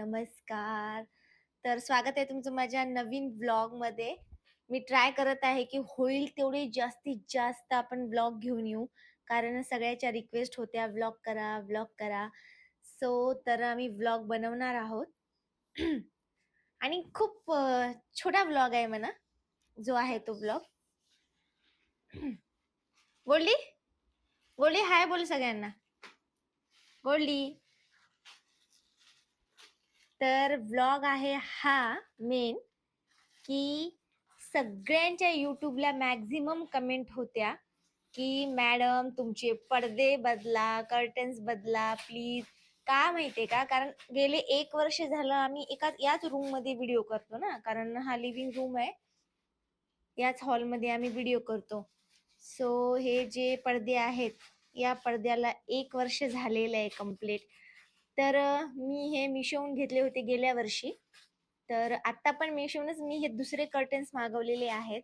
नमस्कार. तर स्वागत आहे तुमचं माझ्या नवीन ब्लॉगमध्ये मी ट्राय करत आहे, की होईल तेवढे जास्तीत जास्त आपण ब्लॉग घेऊन येऊ. कारण सगळ्याच्या रिक्वेस्ट होत्या व्लॉग करा, व्लॉग करा. सो तर आम्ही व्लॉग बनवणार आहोत. आणि खूप छोटा व्लॉग आहे म्हणा, जो आहे तो व्लॉग. बोलली बोलली हाय बोल सगळ्यांना. बोलली तर व्लॉग आहे हा मेन, की सगळ्यांच्या यूट्यूबला मॅक्झिमम कमेंट होत्या, की "मॅडम तुमचे पडदे बदला, कर्टन्स बदला प्लीज." का माहितीये का? कारण गेले एक वर्ष झालं आम्ही एकाच याच रूममध्ये व्हिडिओ करतो ना, कारण हा लिव्हिंग रूम आहे. याच हॉलमध्ये आम्ही व्हिडिओ करतो. सो हे जे पडदे आहेत, या पडद्याला एक वर्ष झालेलं आहे कंप्लीट. तर मी हे Meeshoहून घेतले होते गेल्या वर्षी. तर आता पण Meeshoहूनच मी हे दुसरे कर्टन्स मागवलेले आहेत.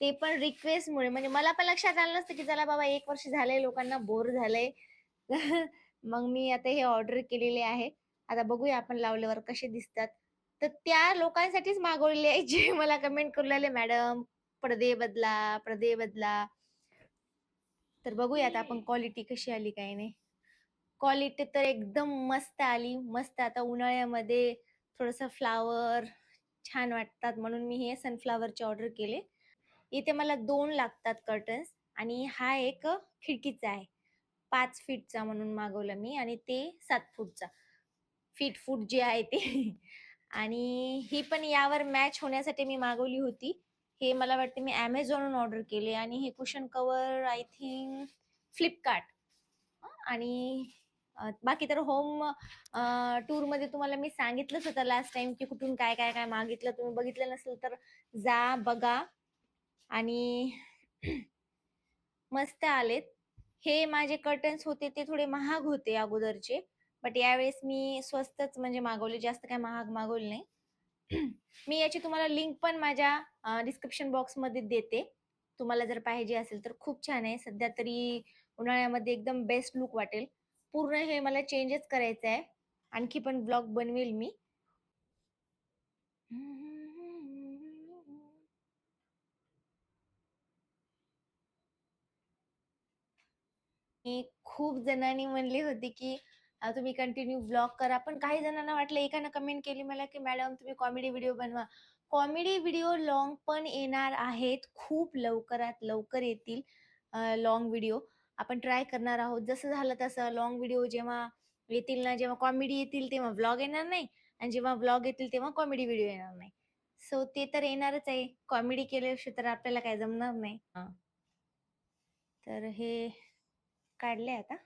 ते पण रिक्वेस्टमुळे म्हणजे मला पण लक्षात आलं नसतं, की चला बाबा 1 वर्ष झालंय लोकांना बोर झालंय. मग मी आता हे ऑर्डर केलेले आहे. आता बघूया आपण लावल्यावर कसे दिसतात. तर त्या लोकांसाठीच मागवलेले आहे, जे मला कमेंट करू लागले, "मॅडम पडदे बदला, पडदे बदला." तर बघूया आता आपण क्वालिटी कशी आली काही नाही. क्वालिटी तर एकदम मस्त आली. मस्त आता उन्हाळ्यामध्ये थोडंसं फ्लावर छान वाटतात म्हणून मी हे सनफ्लॉवरचे ऑर्डर केले. इथे मला दोन लागतात कर्टन्स आणि हा एक खिडकीचा आहे. पाच फीटचा म्हणून मागवला मी आणि ते सात फूटचा. फीट, फूट जे आहे ते. आणि ही पण यावर मॅच होण्यासाठी मी मागवली होती. हे मला वाटते मी Amazonहून ऑर्डर केले आणि हे cushion cover I think Flipkart आणि बाकी तर होम टूर टूरमध्ये तुम्हाला मी सांगितलंच होतं लास्ट टाइम की कुठून काय, काय, काय मागितलं. तुम्ही बघितलं नसेल तर जा बघा. आणि मस्त आलेत. हे माझे कर्टन्स होते ते थोडे महाग होते अगोदरचे. बट यावेळेस मी स्वस्तच म्हणजे मागवले. जास्त काय महाग मागवले नाही. मी याची तुम्हाला लिंक पण माझ्या डिस्क्रिप्शन बॉक्समध्ये देते. तुम्हाला जर पाहिजे असेल तर खूप छान आहे. सध्या तरी उन्हाळ्यामध्ये एकदम बेस्ट लुक वाटेल. पूर्ण हे मला चेंजेस करायचं आहे. आणखी पण ब्लॉग बनवेल मी. खूप जणांनी म्हणली होती, की तुम्ही कंटिन्यू ब्लॉग करा. पण काही जणांना वाटलं एकानं कमेंट केली मला, की "मॅडम तुम्ही कॉमेडी व्हिडिओ बनवा." कॉमेडी व्हिडिओ लॉंग पण येणार आहेत. खूप लवकरात लवकर येतील लॉंग व्हिडिओ. आपण ट्राय करणार आहोत. जसं झालं तसं लाँग व्हिडिओ जेव्हा येतील ना, जेव्हा कॉमेडी येतील तेव्हा व्लॉग येणार नाही आणि जेव्हा व्लॉग येतील तेव्हा कॉमेडी व्हिडिओ येणार नाही. सो ते तर येणारच आहे. कॉमेडी केल्याशिवाय तर आपल्याला काही जमणार नाही. तर हे काढले आता.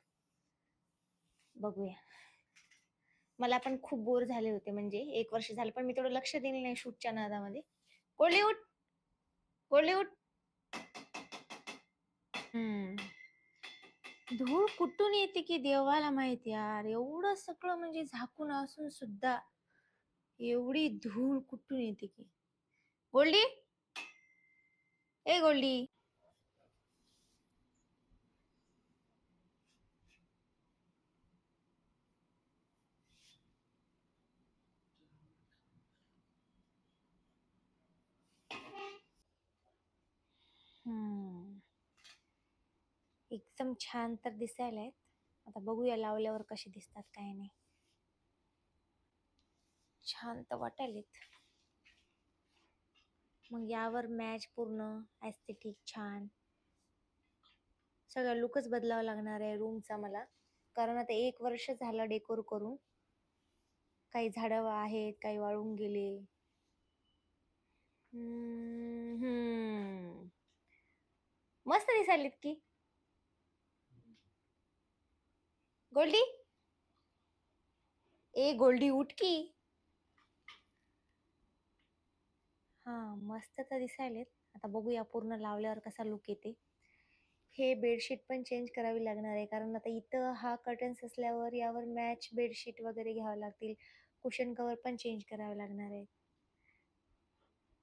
बघूया. मला पण खूप बोर झाले होते म्हणजे 1 वर्ष झालं, पण मी तेवढं लक्ष दिलं नाही शूटच्या नादामध्ये. गोल्डी उठ. गोल्डी उठ. हं. धूळ कुठून येते की देवाला माहीत यार. एवढं सगळं म्हणजे झाकून असून सुद्धा एवढी धूळ कुठून येते की. गोल्डी? ए गोल्डी? हं. एकदम छान तर दिसायला आहेत आता बघूया लावल्यावर कसे दिसतात काय नाही. छान तर वाटायलेत. मग यावर मॅच पूर्ण एस्थेटिक छान. सगळा लुकच बदलावा लागणार आहे रूमचा मला. कारण आता एक वर्ष झालं डेकोर करून. काही झाडं आहेत, काही वाळून गेले. मस्त दिसायलेत की. गोल्डी? ए गोल्डी उठ की. हा मस्त तर दिसायलेत. आता बघूया पूर्ण लावल्यावर कसा लुक येते. हे बेडशीट पण चेंज करावी लागणार आहे. कारण आता इथं हा कर्टन्स असल्यावर यावर मॅच बेडशीट वगैरे घ्यावं लागतील. कुशन कवर पण चेंज करावे लागणार आहे.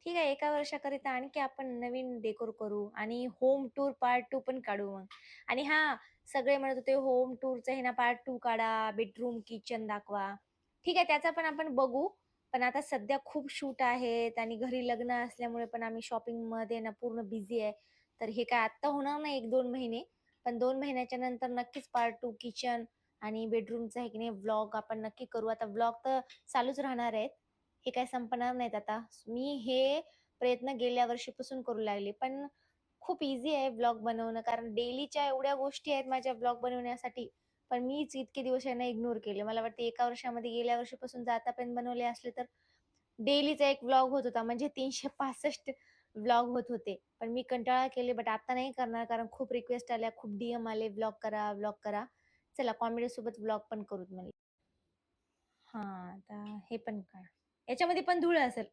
ठीक आहे, एका वर्षाकरिता आणखी आपण नवीन डेकोर करू आणि होम टूर पार्ट टू पण काढू मग. आणि हा सगळे म्हणत होते होम टूरचं हे ना पार्ट टू काढा, बेडरूम, किचन दाखवा. ठीक आहे त्याचा पण आपण बघू. पण आता सध्या खूप शूट आहेत आणि घरी लग्न असल्यामुळे पण आम्ही शॉपिंगमध्ये ना पूर्ण बिझी आहे. तर हे काय आत्ता होणार नाही एक दोन महिने. पण दोन महिन्याच्या नंतर नक्कीच पार्ट टू किचन आणि बेडरूमचा आहे की नाही व्लॉग आपण नक्की करू. आता व्लॉग तर चालूच राहणार आहेत. हे काय संपणार नाहीत आता. मी हे प्रयत्न गेल्या वर्षीपासून करू लागले. पण खूप इझी आहे ब्लॉग बनवणं. कारण डेलीच्या एवढ्या गोष्टी आहेत माझ्या ब्लॉग बनवण्यासाठी. पण मीच इतके दिवस यांना इग्नोर केले. मला वाटते एका वर्षामध्ये गेल्या वर्षीपासून जर आतापर्यंत बनवले असले तर डेलीचा एक व्लॉग होत होता. म्हणजे तीनशे पासष्ट व्लॉग होत होते. पण मी कंटाळा केले बट आता नाही करणार. कारण खूप रिक्वेस्ट आल्या खूप डीएम आले ब्लॉग करा ब्लॉग करा. चला कॉमेडी सोबत ब्लॉग पण करूत म्हणजे हा आता हे पण काय याच्यामध्ये पण धूळ असेल.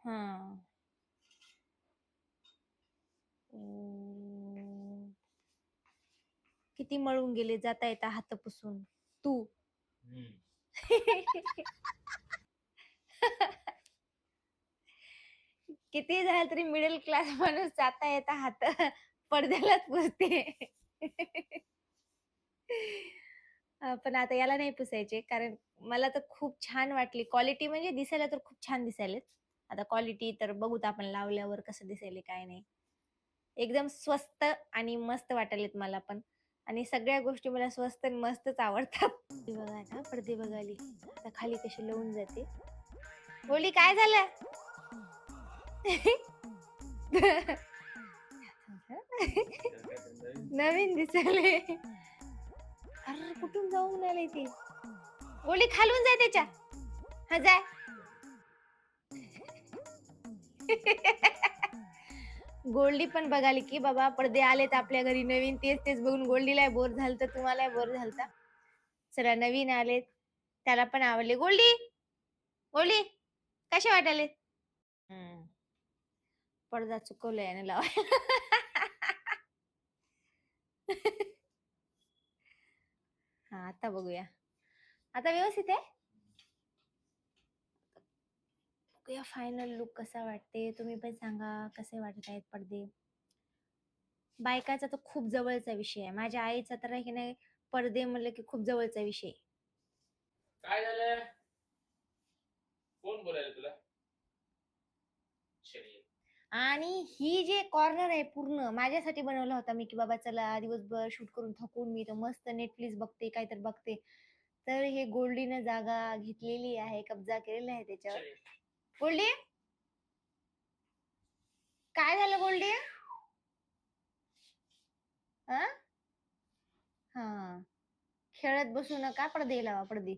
हा. किती मळून गेले जाता येता हात पुसून तू किती झालं तरी मिडल क्लास माणूस जाता येता हात पडद्यालाच पुसते. अं, पण आता याला नाही पुसायचे कारण मला तर खूप छान वाटली. क्वालिटी म्हणजे दिसायला तर खूप छान दिसायलेत. आता क्वालिटी तर बघूत आपण लावल्यावर कसं दिसायले काय नाही. एकदम स्वस्त आणि मस्त वाटायलेत मला पण. आणि सगळ्या गोष्टी मला स्वस्त आणि मस्तच आवडतात. हे बघा आता पडदे बघाली. आता खाली कशी लावून जाते. बोली काय झालं? नवीन दिसले. कुठून जाऊन आले ते. बोली खालून जाय त्याच्या. हा जाय. गोल्डी पण बघाली की बाबा पडदे आलेत आपल्या घरी नवीन. तेच तेच बघून गोल्डीला बोर झालं तर तुम्हाला बोर झालता. चला नवीन आलेत. त्याला पण आवडले. गोल्डी! गोल्डी! कसे वाटाले. पडदा चुकवलाय याने लावाय हा आता बघूया. आता व्यवस्थित आहे? बघूया फायनल लुक कसा वाटते? तुम्ही पण सांगा कसे वाटत आहेत पडदे? बायकाचा तर खूप जवळचा विषय आहे. माझ्या आईचा तर आहे की नाही पडदे म्हणलं की खूप जवळचा विषय आहे. काय झालं कोण बोलायला तुला शरी आणि ही जे कॉर्नर आहे पूर्ण माझ्यासाठी बनवला होता मी की बाबा चला दिवसभर शूट करून थकून मी तर मस्त नेटफ्लिक्स बघते काहीतरी बघते. तर हे गोल्डीनं जागा घेतलेली आहे कब्जा केलेला आहे त्याच्यावर. गोल्डी काय झालं गोल्डी हा हा. खेळत बसू नका पडदे लावा पडदे.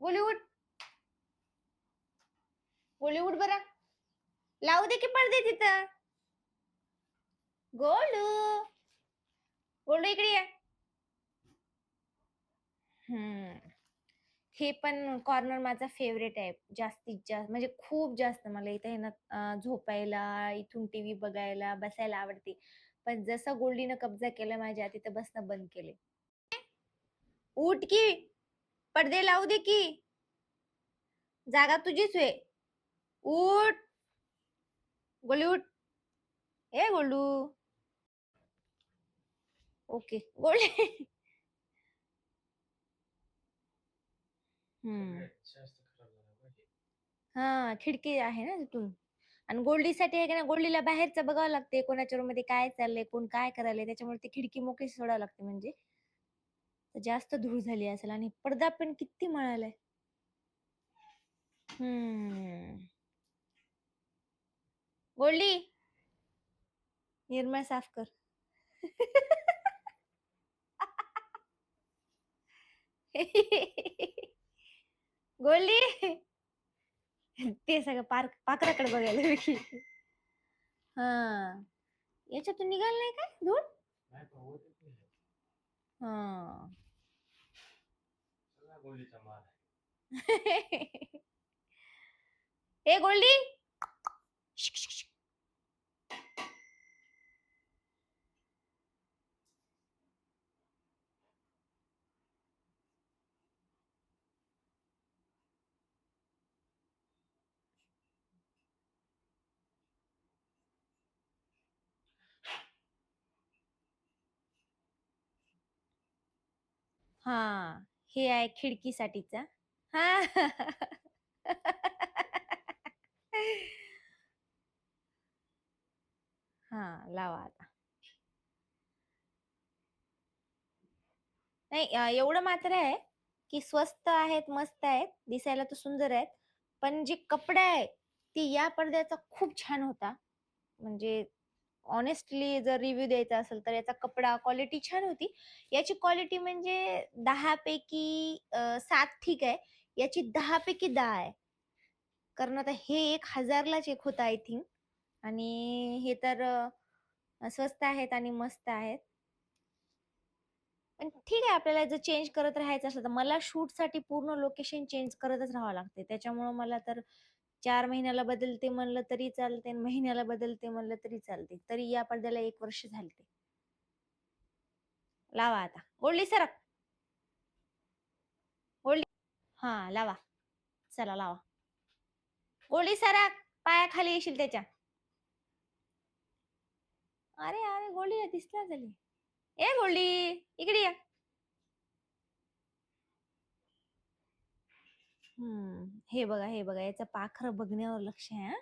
गोली उठ. बरा. लावू दे की पडदे तिथं. गोलू. गोलू इकडे ये. हम्म. हे पण कॉर्नर माझा फेवरेट आहे. जास्तीत जास्त म्हणजे खूप जास्त मला इथे आहे ना झोपायला इथून टीव्ही बघायला बसायला आवडते. पण जसं गोल्डीनं कब्जा केला माझ्या तिथं बसणं बंद केले. उठ की. पडदे लावू दे की. जागा तुझीच वे उठ. गोली उठ ए गोलू. ओके गोल्डी हा खिडकी आहे ना तिथून. आणि गोल्डीसाठी आहे का ना गोल्डीला बाहेरचं बघावं लागते कोणाच्या रूममध्ये काय चाललंय कोण काय करायलंय त्याच्यामुळे ती खिडकी मोकळी सोडावं लागते म्हणजे. जास्त धूळ झाली असेल आणि पडदा पण किती मळालाय. हम्म. गोल्डी. निर्मळ साफ कर गोल्डी. ते सगळं पार्क पाखराकडे बघायला हा. याच्यातून निघाल नाही काय? धूळ? हा. ए गोल्डी. हा हे आहे खिडकीसाठीचा. हा. हा लावा आता. नाही एवढं मात्र आहे की स्वस्त आहेत मस्त आहेत दिसायला तर सुंदर आहेत पण जे कपडा आहे ती या पडद्याचा खूप छान होता. म्हणजे ऑनेस्टली जर रिव्ह्यू द्यायचा असेल तर याचा कपडा क्वालिटी छान होती. याची क्वालिटी म्हणजे दहा पैकी सात ठीक आहे. याची दहा पैकी दहा आहे. कारण आता हे एक हजारलाच एक होता आय थिंक आणि हे तर स्वस्त आहेत आणि मस्त आहेत. पण ठीक आहे आपल्याला जर चेंज करत राहायचं असलं तर मला शूटसाठी पूर्ण लोकेशन चेंज करतच राहावं लागते त्याच्यामुळं मला तर चार महिन्याला बदलते म्हणलं तरी चालते आणि महिन्याला बदलते म्हणलं तरी चालते. तरी या पडद्याला एक वर्ष झालते. लावा आता. गोल्डी सरक. गोल्डी हा लावा. चला लावा. गोल्डी सरक. पायाखाली येशील त्याच्या. अरे अरे गोल्डी दिसला झाली ए गोल्डी इकडे या. हम्म. हे बघा हे बघा याचं पाखर बघण्यावर लक्ष आहे हा.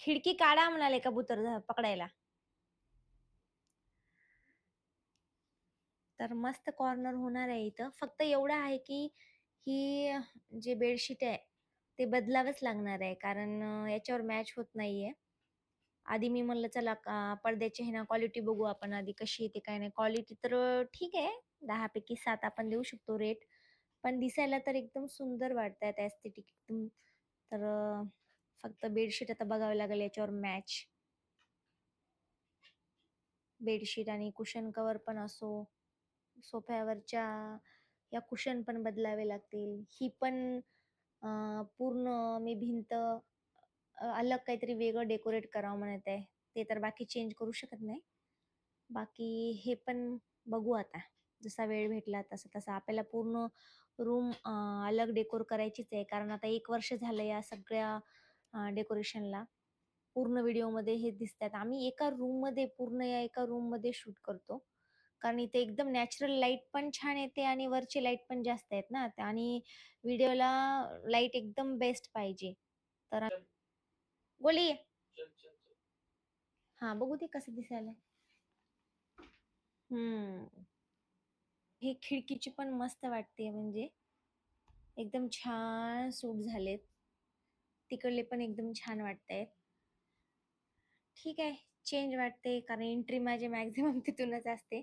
खिडकी काढा म्हणाले कबूतर पकडायला. तर मस्त कॉर्नर होणार आहे इथं. फक्त एवढं आहे की ही जे बेडशीट आहे ते बदलावंच लागणार आहे कारण याच्यावर मॅच होत नाहीये. आधी मी म्हणलं चला पडद्याची हे ना क्वालिटी बघू आपण आधी कशी येते काय नाही. क्वालिटी तर ठीक आहे. दहापैकी सात आपण देऊ शकतो रेट पण दिसायला तर एकदम सुंदर वाटत आहेत ॲस्थेटिक एकदम. तर फक्त बेडशीट आता बघावं लागेल याच्यावर मॅच बेडशीट आणि कुशन कवर पण असो सोफ्यावरच्या या कुशन पण बदलावे लागतील. ही पण पूर्ण मी भिंत अलग काहीतरी वेगळं डेकोरेट करावं म्हणत आहे. ते तर बाकी चेंज करू शकत नाही. बाकी हे पण बघू आता. जसा वेळ भेटला तसं तसं. आपल्याला पूर्ण रूम अलग डेकोर करायचीच आहे. कारण आता एक वर्ष झालं या सगळ्या डेकोरेशनला. पूर्ण व्हिडिओमध्ये हे दिसतात. आम्ही एका रूममध्ये पूर्ण या एका रूममध्ये शूट करतो. कारण इथे एकदम नॅचरल लाइट पण छान येते आणि वरचे लाइट पण जास्त आहेत ना. आणि व्हिडिओला लाइट एकदम बेस्ट पाहिजे. तर चल. हा बघू ते कसं दिसायला हम्म. हे खिडकीची पण मस्त वाटते म्हणजे. एकदम छान सूट झालेत. तिकडले पण एकदम छान वाटतायत. ठीक आहे चेंज वाटते कारण एंट्री माझी मॅक्झिमम तिथूनच असते.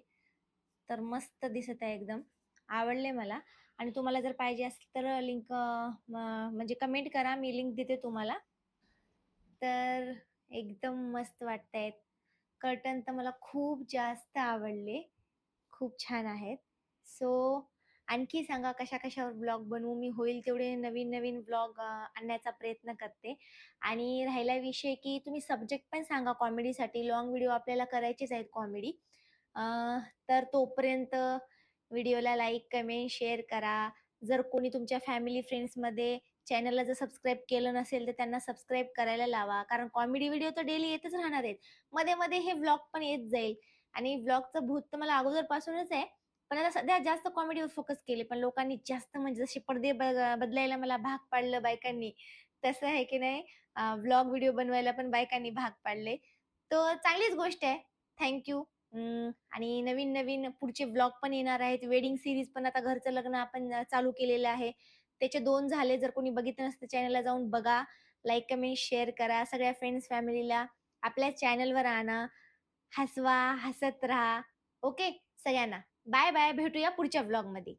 तर मस्त दिसत आहे एकदम. आवडले मला. आणि तुम्हाला जर पाहिजे असेल तर लिंक म्हणजे कमेंट करा. मी लिंक देते तुम्हाला. तर एकदम मस्त वाटतायत. कर्टन तर मला खूप जास्त आवडले. खूप छान आहेत. सो आणखी सांगा कशा कशावर ब्लॉग बनवू? मी होईल तेवढे नवीन नवीन ब्लॉग आणण्याचा प्रयत्न करते. आणि राहिला विषय की तुम्ही सब्जेक्ट पण सांगा कॉमेडीसाठी. लॉंग व्हिडिओ आपल्याला करायचेच आहेत कॉमेडी. तर तोपर्यंत व्हिडिओला लाईक कमेंट शेअर करा. जर कोणी तुमच्या फॅमिली फ्रेंड्समध्ये चॅनलला जर सबस्क्राईब केलं नसेल तर त्यांना सबस्क्राईब करायला लावा. कारण कॉमेडी व्हिडिओ तर डेली येतच राहणार आहेत. मध्ये मध्ये हे व्लॉग पण येत जाईल. आणि व्लॉगचं भूत तर मला अगोदरपासूनच आहे. पण आता सध्या जास्त कॉमेडीवर फोकस केले पण लोकांनी जास्त म्हणजे जसे पडदे बदलायला मला भाग पाडलं बायकांनी तसं आहे की नाही? व्लॉग व्हिडिओ बनवायला पण बायकांनी भाग पाडले. तर चांगलीच गोष्ट आहे. थँक्यू आणि नवीन नवीन पुढचे व्लॉग पण येणार आहेत. वेडिंग सिरीज पण आता घरचं लग्न आपण चालू केलेलं आहे. त्याचे दोन झाले. जर कोणी बघितलं नसतं चॅनलला जाऊन बघा. लाईक कमेंट शेअर करा. सगळ्या फ्रेंड्स फॅमिलीला आपल्या चॅनलवर आणा. हसवा हसत राहा. ओके सगळ्यांना. बाय बाय भेटूया पुढच्या व्लॉगमध्ये